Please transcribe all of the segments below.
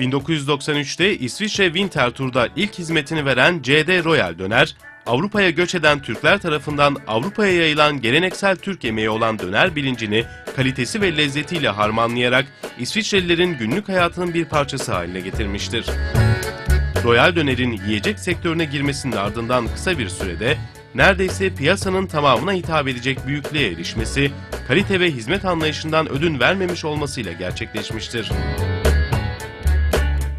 1993'te İsviçre Winterthur'da ilk hizmetini veren CD Royal Döner, Avrupa'ya göç eden Türkler tarafından Avrupa'ya yayılan geleneksel Türk yemeği olan döner bilincini kalitesi ve lezzetiyle harmanlayarak İsviçrelilerin günlük hayatının bir parçası haline getirmiştir. Royal Döner'in yiyecek sektörüne girmesinin ardından kısa bir sürede neredeyse piyasanın tamamına hitap edecek büyüklüğe erişmesi, kalite ve hizmet anlayışından ödün vermemiş olmasıyla gerçekleşmiştir.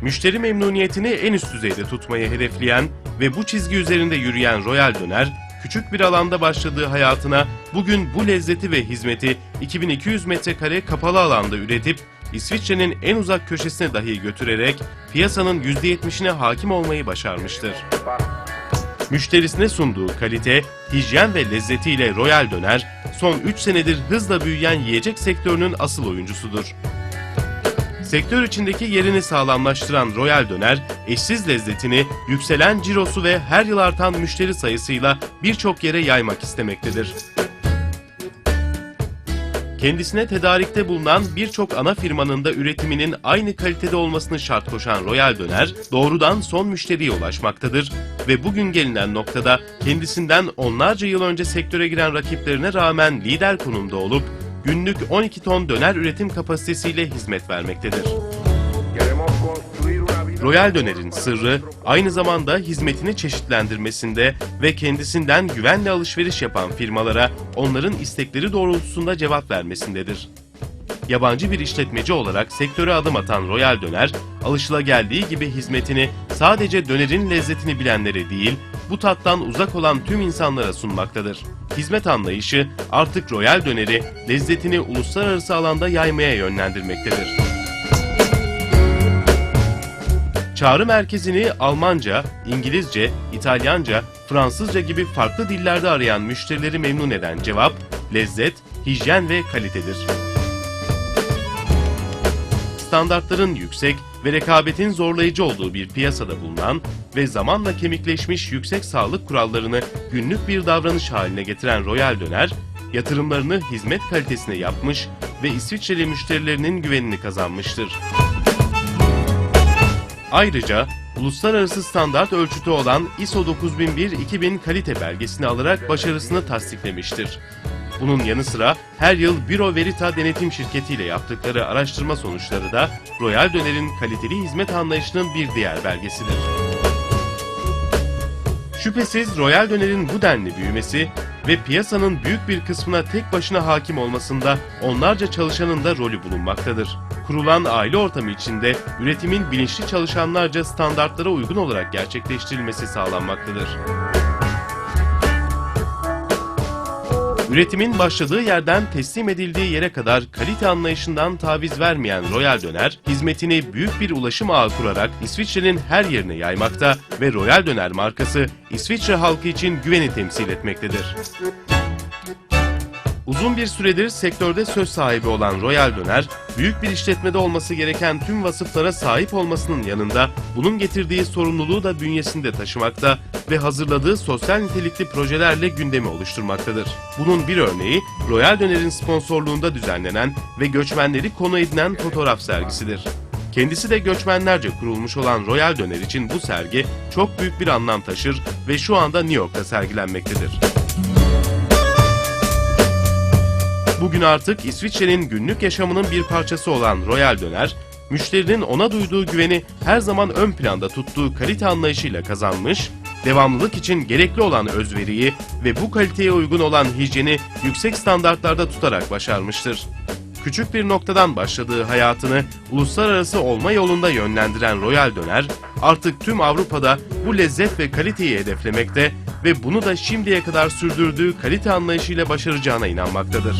Müşteri memnuniyetini en üst düzeyde tutmayı hedefleyen ve bu çizgi üzerinde yürüyen Royal Döner, küçük bir alanda başladığı hayatına bugün bu lezzeti ve hizmeti 2200 metrekare kapalı alanda üretip İsviçre'nin en uzak köşesine dahi götürerek piyasanın %70'ine hakim olmayı başarmıştır. Müşterisine sunduğu kalite, hijyen ve lezzetiyle Royal Döner, son 3 senedir hızla büyüyen yiyecek sektörünün asıl oyuncusudur. Sektör içindeki yerini sağlamlaştıran Royal Döner, eşsiz lezzetini, yükselen cirosu ve her yıl artan müşteri sayısıyla birçok yere yaymak istemektedir. Kendisine tedarikte bulunan birçok ana firmanın da üretiminin aynı kalitede olmasını şart koşan Royal Döner, doğrudan son müşteriye ulaşmaktadır ve bugün gelinen noktada kendisinden onlarca yıl önce sektöre giren rakiplerine rağmen lider konumda olup günlük 12 ton döner üretim kapasitesiyle hizmet vermektedir. Royal Döner'in sırrı aynı zamanda hizmetini çeşitlendirmesinde ve kendisinden güvenle alışveriş yapan firmalara onların istekleri doğrultusunda cevap vermesindedir. Yabancı bir işletmeci olarak sektöre adım atan Royal Döner, alışılageldiği gibi hizmetini sadece dönerin lezzetini bilenlere değil, bu tattan uzak olan tüm insanlara sunmaktadır. Hizmet anlayışı artık Royal Döner'i lezzetini uluslararası alanda yaymaya yönlendirmektedir. Çağrı merkezini Almanca, İngilizce, İtalyanca, Fransızca gibi farklı dillerde arayan müşterileri memnun eden cevap, lezzet, hijyen ve kalitedir. Standartların yüksek ve rekabetin zorlayıcı olduğu bir piyasada bulunan ve zamanla kemikleşmiş yüksek sağlık kurallarını günlük bir davranış haline getiren Royal Döner, yatırımlarını hizmet kalitesine yapmış ve İsviçreli müşterilerinin güvenini kazanmıştır. Ayrıca uluslararası standart ölçütü olan ISO 9001-2000 kalite belgesini alarak başarısını tasdiklemiştir. Bunun yanı sıra her yıl Büro Verita denetim şirketiyle yaptıkları araştırma sonuçları da Royal Döner'in kaliteli hizmet anlayışının bir diğer belgesidir. Şüphesiz Royal Döner'in bu denli büyümesi ve piyasanın büyük bir kısmına tek başına hakim olmasında onlarca çalışanın da rolü bulunmaktadır. Kurulan aile ortamı içinde üretimin bilinçli çalışanlarca standartlara uygun olarak gerçekleştirilmesi sağlanmaktadır. Üretimin başladığı yerden teslim edildiği yere kadar kalite anlayışından taviz vermeyen Royal Döner, hizmetini büyük bir ulaşım ağı kurarak İsviçre'nin her yerine yaymakta ve Royal Döner markası İsviçre halkı için güveni temsil etmektedir. Uzun bir süredir sektörde söz sahibi olan Royal Döner, büyük bir işletmede olması gereken tüm vasıflara sahip olmasının yanında bunun getirdiği sorumluluğu da bünyesinde taşımakta ve hazırladığı sosyal nitelikli projelerle gündemi oluşturmaktadır. Bunun bir örneği Royal Döner'in sponsorluğunda düzenlenen ve göçmenleri konu edinen fotoğraf sergisidir. Kendisi de göçmenlerce kurulmuş olan Royal Döner için bu sergi çok büyük bir anlam taşır ve şu anda New York'ta sergilenmektedir. Bugün artık İsviçre'nin günlük yaşamının bir parçası olan Royal Döner, müşterinin ona duyduğu güveni her zaman ön planda tuttuğu kalite anlayışıyla kazanmış, devamlılık için gerekli olan özveriyi ve bu kaliteye uygun olan hijyeni yüksek standartlarda tutarak başarmıştır. Küçük bir noktadan başladığı hayatını uluslararası olma yolunda yönlendiren Royal Döner, artık tüm Avrupa'da bu lezzet ve kaliteyi hedeflemekte ve bunu da şimdiye kadar sürdürdüğü kalite anlayışıyla başaracağına inanmaktadır.